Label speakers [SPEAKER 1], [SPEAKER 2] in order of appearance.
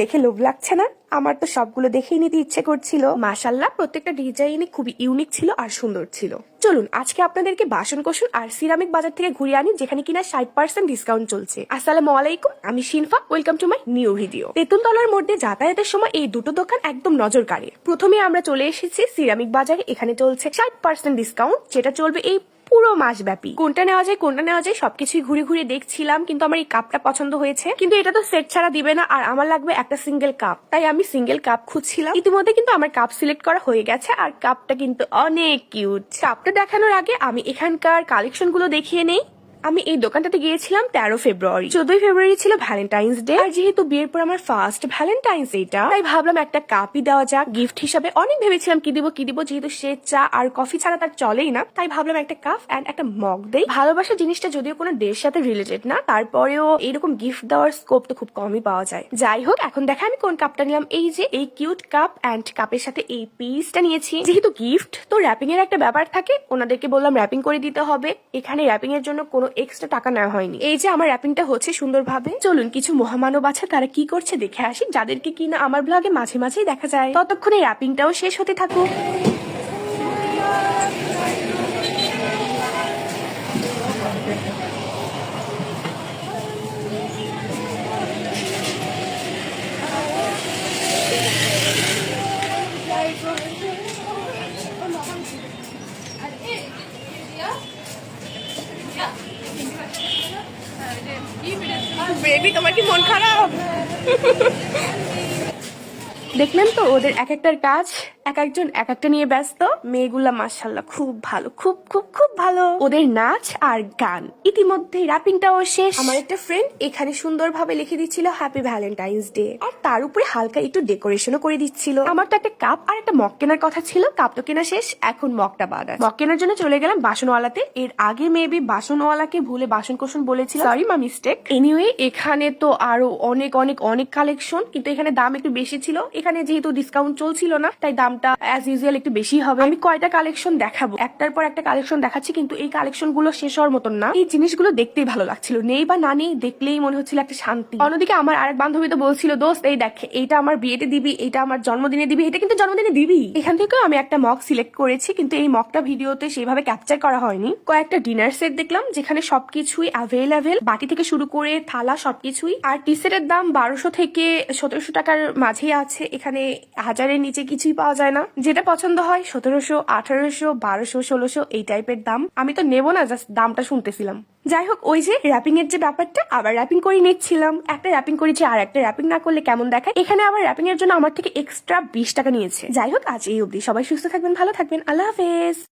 [SPEAKER 1] দেখে লোভ লাগছে না? আমার তো সবগুলো দেখেই নিতে ইচ্ছে করছিল। মাশাল্লাহ প্রত্যেকটা ডিজাইনই খুবই ইউনিক ছিল আর সুন্দর ছিল। চলুন, আজকে আপনাদেরকে বাসন কোসন আর সিরামিক বাজার থেকে ঘুরিয়ে আনি, যেখানে কিনা ষাট পার্সেন্ট ডিসকাউন্ট চলছে। আসসালামু আলাইকুম, আমি Shinfa welcome to my new video তেঁতুলতলার মধ্যে যাতায়াতের সময় এই দুটো দোকান একদম নজর কাড়ে প্রথমে আমরা চলে এসেছি সিরামিক বাজারে, এখানে চলছে ষাট পার্সেন্ট ডিসকাউন্ট যেটা চলবে এই পুরো মাস ব্যাপী কোনটা নেওয়া যায়, কোনটা নেওয়া যায়, সবকিছুই ঘুরে ঘুরে দেখছিলাম, কিন্তু আমার এই কাপটা পছন্দ হয়েছে। কিন্তু এটা তো সেট ছাড়া দিবে না, আর আমার লাগবে একটা সিঙ্গেল কাপ তাই আমি সিঙ্গেল কাপ খুঁজছিলাম। ইতিমধ্যে কিন্তু আমার কাপ সিলেক্ট করা হয়ে গেছে, আর কাপটা কিন্তু অনেক কিউট কাপটা দেখানোর আগে আমি এখানকার কালেকশনগুলো দেখিয়ে নেই। আমি এই দোকানটাতে গিয়েছিলাম তেরো ফেব্রুয়ারি। চোদ্দই ফেব্রুয়ারি ছিল ভ্যালেন্টাইন্স ডে আর যেহেতু বিয়ের পর আমার ফার্স্ট ভ্যালেন্টাইন্স এটা তাই ভাবলাম একটা কাপই দেওয়া যাক। গিফট হিসাবে অনেক ভেবেছিলাম কি দিব কি দিব, যেহেতু সে চা আর কফি ছাড়া তার চলেই না, তাই ভাবলাম একটা কাপ অ্যান্ড একটা মগ দেই। ভালোবাসা জিনিসটা যদিও কোনো ডের সাথে রিলেটেড না, তারপরেও এরকম গিফট দেওয়ার স্কোপ তো খুব কমই পাওয়া যায়। যাই হোক, এখন দেখা আমি কোন কাপটা নিলাম। এই যে, এই কিউট কাপ অ্যান্ড কাপের সাথে এই পিসটা নিয়েছি। যেহেতু গিফট তো র্যাপিং এর একটা ব্যাপার থাকে। ওনাদেরকে বললাম র্যাপিং করে দিতে হবে। এখানে র্যাপিং এর জন্য কোনো এক্সট্রা টাকা নেওয়া হয়নি। এই যে আমার র্যাপিংটা হচ্ছে সুন্দরভাবে। চলুন, কিছু মহামানব আছে, তারা কি করছে দেখে আসি। যাদেরকে কিনা আমার ব্লগে মাঝে মাঝেই দেখা যায়। ততক্ষণে র্যাপিংটাও শেষ হতে থাকুক। বেবি তোমার কি মন খারাপ? দেখলেন তো ওদের এক একটার কাজ? এক একজন এক একটা নিয়ে ব্যস্ত। মেয়েগুলা মাসাল্লাহ খুব ভালো খুব খুব খুব ভালো। ওদের নাচ আর গান ইতিমধ্যে র্যাপিংটাও শেষ। আমার একটা ফ্রেন্ড এখানে সুন্দরভাবে লিখে দিচ্ছিল হ্যাপি ভ্যালেন্টাইন্স ডে আর তার উপরে হালকা একটু ডেকোরেশনও করে দিচ্ছিল। আমার তো একটা কাপ আর একটা মগ কেনার কথা ছিল কাপ তো কেনা শেষ এখন মগটা বাদ মগ কেনার জন্য চলে গেলাম বাসনওয়ালাতে। এর আগে মেবি বাসনওয়ালাকে ভুলে বাসন কোসন বলেছিল সরি মা মিস্টেক এনিওয়ে এখানে তো আরও অনেক অনেক অনেক কালেকশন কিন্তু এখানে দাম একটু বেশি ছিল। এখানে যেহেতু ডিসকাউন্ট চলছিল না তাই দামটা অ্যাজ ইউজুয়াল একটু বেশি হবে। আমি কয়টা কালেকশন দেখাবো? একটার পর একটা কালেকশন দেখাচ্ছি, কিন্তু এই কালেকশনগুলো শেষ হওয়ার মতন না। এই জিনিসগুলো দেখতেই ভালো লাগছিল। নেই বা না নেই, দেখলেই মনে হচ্ছিল একটা শান্তি। অন্যদিকে আমার আরেক বান্ধবী তো বলছিল, দোস্ত, এই দেখ, এইটা আমার বিয়েতে দিবি এটা আমার জন্মদিনে দিবি, এটা কিন্তু জন্মদিনে দিবি। এখান থেকেও আমি একটা মগ সিলেক্ট করেছি, কিন্তু এই মগটা ভিডিওতে সেইভাবে ক্যাপচার করা হয়নি। কয়েকটা ডিনার সেট দেখলাম, যেখানে সবকিছুই অ্যাভেলেবেল বাটি থেকে শুরু করে থালা সবকিছুই। আর টি সেটের দাম বারোশো থেকে সতেরোশো টাকার মাঝেই আছে। এখানে হাজারের নিচে কিছুই পাওয়া যায় না। যেটা পছন্দ হয় সতেরোশো, আঠারোশো, বারোশো, ষোলোশো, এই টাইপের দাম। আমি তো নেব না জাস্ট দামটা শুনতেছিলাম। যাই হোক, ওই যে র্যাপিং এর যে ব্যাপারটা, আবার র্যাপিং করে নিচ্ছিলাম। একটা র্যাপিং করেছি আর একটা র্যাপিং না করলে কেমন দেখায়? এখানে আবার র্যাপিং এর জন্য আমার থেকে এক্সট্রা বিশ টাকা নিয়েছে। যাই হোক, আজ এই অবধি। সবাই সুস্থ থাকবেন, ভালো থাকবেন। আল্লাহ হাফেজ।